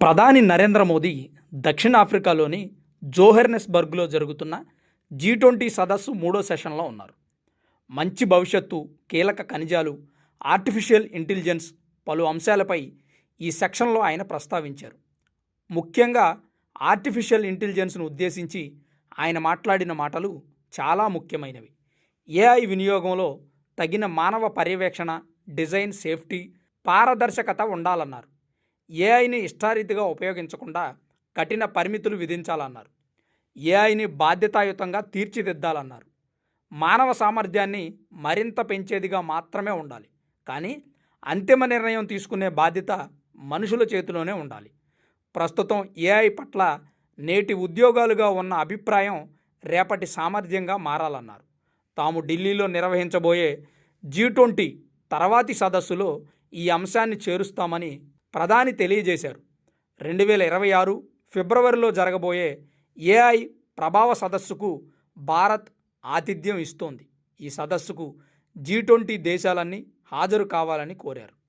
ప్రధాని నరేంద్ర మోదీ దక్షిణాఫ్రికాలోని జోహెర్నెస్బర్గ్లో జరుగుతున్న G twenty సదస్సు మూడో సెషన్లో ఉన్నారు. మంచి భవిష్యత్తు కీలక ఖనిజాలు ఆర్టిఫిషియల్ ఇంటెలిజెన్స్ పలు అంశాలపై ఈ సెక్షన్లో ఆయన ప్రస్తావించారు. ముఖ్యంగా ఆర్టిఫిషియల్ ఇంటెలిజెన్స్ను ఉద్దేశించి ఆయన మాట్లాడిన మాటలు చాలా ముఖ్యమైనవి. ఏఐ వినియోగంలో తగిన మానవ పర్యవేక్షణ డిజైన్ సేఫ్టీ పారదర్శకత ఉండాలన్నారు. ఏఐని ఇష్టారీతిగా ఉపయోగించకుండా కఠిన పరిమితులు విధించాలన్నారు. ఏఐని బాధ్యతాయుతంగా తీర్చిదిద్దాలన్నారు. మానవ సామర్థ్యాన్ని మరింత పెంచేదిగా మాత్రమే ఉండాలి. కానీ అంతిమ నిర్ణయం తీసుకునే బాధ్యత మనుషుల చేతిలోనే ఉండాలి. ప్రస్తుతం ఏఐ పట్ల నేటి ఉద్యోగాలుగా ఉన్న అభిప్రాయం రేపటి సామర్థ్యంగా మారాలన్నారు. తాము ఢిల్లీలో నిర్వహించబోయే జీ ట్వంటీ తర్వాతి సదస్సులో ఈ అంశాన్ని చేరుస్తామని ప్రధాని తెలియజేశారు. రెండు వేల ఇరవై ఆరు ఫిబ్రవరిలో జరగబోయే ఏఐ ప్రభావ సదస్సుకు భారత్ ఆతిథ్యం ఇస్తోంది. ఈ సదస్సుకు జీ ట్వంటీ దేశాలన్నీ హాజరు కావాలని కోరారు.